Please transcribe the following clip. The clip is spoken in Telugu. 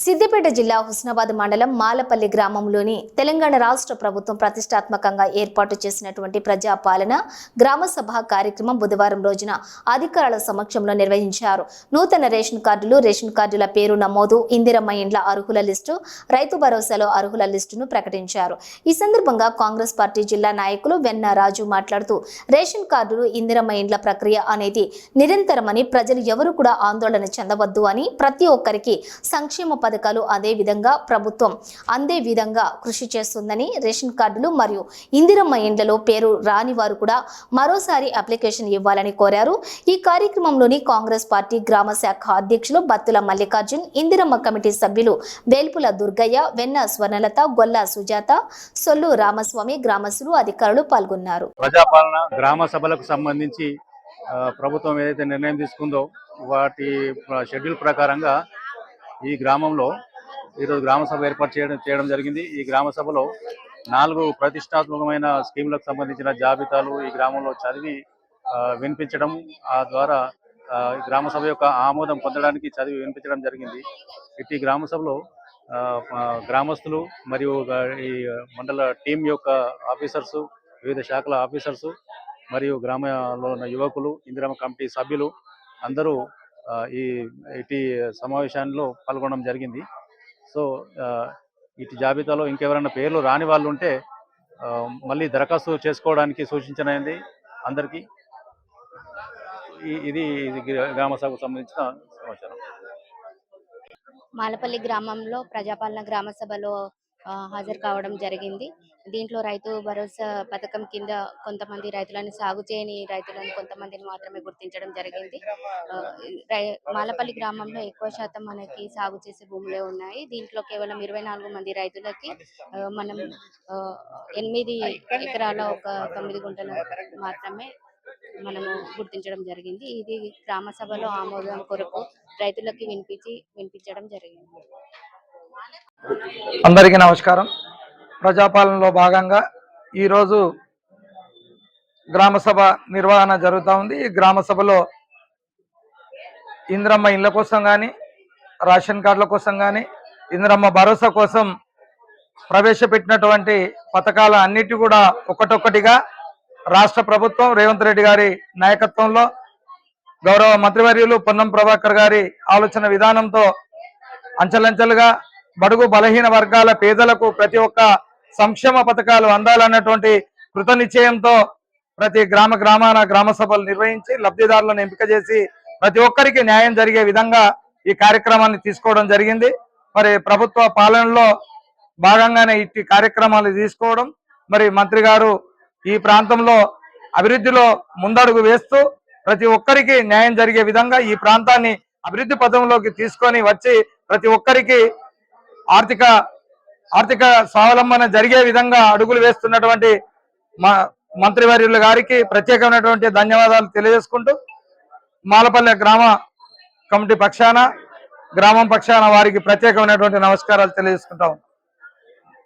సిద్దిపేట జిల్లా హుస్నాబాద్ మండలం మాలపల్లి గ్రామంలోని తెలంగాణ రాష్ట్ర ప్రభుత్వం ప్రతిష్టాత్మకంగా ఏర్పాటు చేసినటువంటి ప్రజాపాలన గ్రామ సభ కార్యక్రమం బుధవారం రోజున అధికారుల సమక్షంలో నిర్వహించారు. నూతన రేషన్ కార్డులు రేషన్ కార్డుల పేరు నమోదు ఇందిరమ్మ ఇండ్ల అర్హుల లిస్టు రైతు భరోసాలో అర్హుల లిస్టును ప్రకటించారు. ఈ సందర్భంగా కాంగ్రెస్ పార్టీ జిల్లా నాయకులు వెన్న రాజు మాట్లాడుతూ రేషన్ కార్డులు ఇందిరమ్మ ఇండ్ల ప్రక్రియ అనేది నిరంతరమని ప్రజలు ఎవరు కూడా ఆందోళన చెందవద్దు అని ప్రతి ఒక్కరికి సంక్షేమ పథకాలు అదే విధంగా ప్రభుత్వం అందే విధంగా కృషి చేస్తుందని రేషన్ కార్డులు మరియు ఇందిరమ్మ ఇండ్లలో పేరు రాని వారు కూడా మరోసారి అప్లికేషన్ ఇవ్వాలని కోరారు. ఈ కార్యక్రమంలోని కాంగ్రెస్ పార్టీ గ్రామ శాఖ అధ్యక్షులు బత్తుల మల్లికార్జున్ ఇందిరమ్మ కమిటీ సభ్యులు వేల్పుల దుర్గయ్య వెన్న స్వర్ణలత గొల్ల సుజాత సొల్లు రామస్వామి గ్రామస్తులు అధికారులు పాల్గొన్నారు. ప్రజాపాలన గ్రామ సభలకు సంబంధించి ప్రభుత్వం ఏదైతే నిర్ణయం తీసుకుందో వాటి షెడ్యూల్ ప్రకారంగా ఈ గ్రామంలో ఈరోజు గ్రామ సభ ఏర్పాటు చేయడం చేయడం జరిగింది. ఈ గ్రామ సభలో నాలుగు ప్రతిష్టాత్మకమైన స్కీములకు సంబంధించిన జాబితాలు ఈ గ్రామంలో చదివి ఆ, వినిపించడం ఆ ద్వారా ఆ, ఈ గ్రామ సభ యొక్క ఆమోదం పొందడానికి చదివి వినిపించడం జరిగింది. ఇట్టి గ్రామ సభలో ఆ, గ్రామస్తులు మరియు ఈ మండల టీం యొక్క ఆఫీసర్స్ వివిధ శాఖల ఆఫీసర్స్ మరియు గ్రామంలో ఉన్న యువకులు ఇందిరామ కమిటీ సభ్యులు అందరూ ఈ ఇటీ సమావేశాల్లో పాల్గొనడం జరిగింది. సో ఆ, ఇటు జాబితాలో ఇంకెవరైనా పేర్లు రాని వాళ్ళు ఉంటే మళ్ళీ దరఖాస్తు చేసుకోవడానికి సూచించినది అందరికీ. ఇది గ్రామసభకు గ్రామ సభకు సంబంధించిన సమాచారం. మాలపల్లి గ్రామంలో ప్రజాపాలన గ్రామ సభలో హాజరు కావడం జరిగింది. దీంట్లో రైతు భరోసా పథకం కింద కొంతమంది రైతులను సాగు చేయని రైతులను కొంతమందిని మాత్రమే గుర్తించడం జరిగింది. రై- మాలపల్లి గ్రామంలో ఎక్కువ శాతం మనకి సాగు చేసే భూములే ఉన్నాయి. దీంట్లో కేవలం ఇరవై నాలుగు మంది రైతులకి మనం ఆ, ఎనిమిది ఎకరాల ఒక తొమ్మిది గుంటలు మాత్రమే మనము గుర్తించడం జరిగింది. ఇది గ్రామ సభలో ఆమోదం కొరకు రైతులకి వినిపించి వినిపించడం జరిగింది. అందరికీ నమస్కారం. ప్రజాపాలనలో భాగంగా ఈరోజు గ్రామసభ నిర్వహణ జరుగుతూ ఉంది. ఈ గ్రామసభలో ఇందిరమ్మ ఇళ్ళ కోసం కానీ రేషన్ కార్డుల కోసం కానీ ఇందిరమ్మ భరోసా కోసం ప్రవేశపెట్టినటువంటి పథకాల అన్నిటి కూడా ఒకటొక్కటిగా రాష్ట్ర ప్రభుత్వం రేవంత్ రెడ్డి గారి నాయకత్వంలో గౌరవ మంత్రివర్యులు పొన్నం ప్రభాకర్ గారి ఆలోచన విధానంతో అంచెలంచెలుగా బడుగు బలహీన వర్గాల పేదలకు ప్రతి ఒక్క సంక్షేమ పథకాలు అందాలన్నటువంటి కృత నిశ్చయంతో ప్రతి గ్రామ గ్రామాన గ్రామ సభలు నిర్వహించి లబ్ధిదారులను ఎంపిక చేసి ప్రతి ఒక్కరికి న్యాయం జరిగే విధంగా ఈ కార్యక్రమాన్ని తీసుకోవడం జరిగింది. మరి ప్రభుత్వ పాలనలో భాగంగానే ఇట్టి కార్యక్రమాలు తీసుకోవడం. మరి మంత్రి గారు ఈ ప్రాంతంలో అభివృద్ధిలో ముందడుగు వేస్తూ ప్రతి ఒక్కరికి న్యాయం జరిగే విధంగా ఈ ప్రాంతాన్ని అభివృద్ధి పథంలోకి తీసుకొని వచ్చి ప్రతి ఒక్కరికి ఆర్థిక ఆర్థిక స్వావలంబన జరిగే విధంగా అడుగులు వేస్తున్నటువంటి మా మంత్రివర్యుల గారికి ప్రత్యేకమైనటువంటి ధన్యవాదాలు తెలియజేసుకుంటూ మాలపల్లె గ్రామ కమిటీ పక్షాన గ్రామం పక్షాన వారికి ప్రత్యేకమైనటువంటి నమస్కారాలు తెలియజేసుకుంటా ఉన్నాం.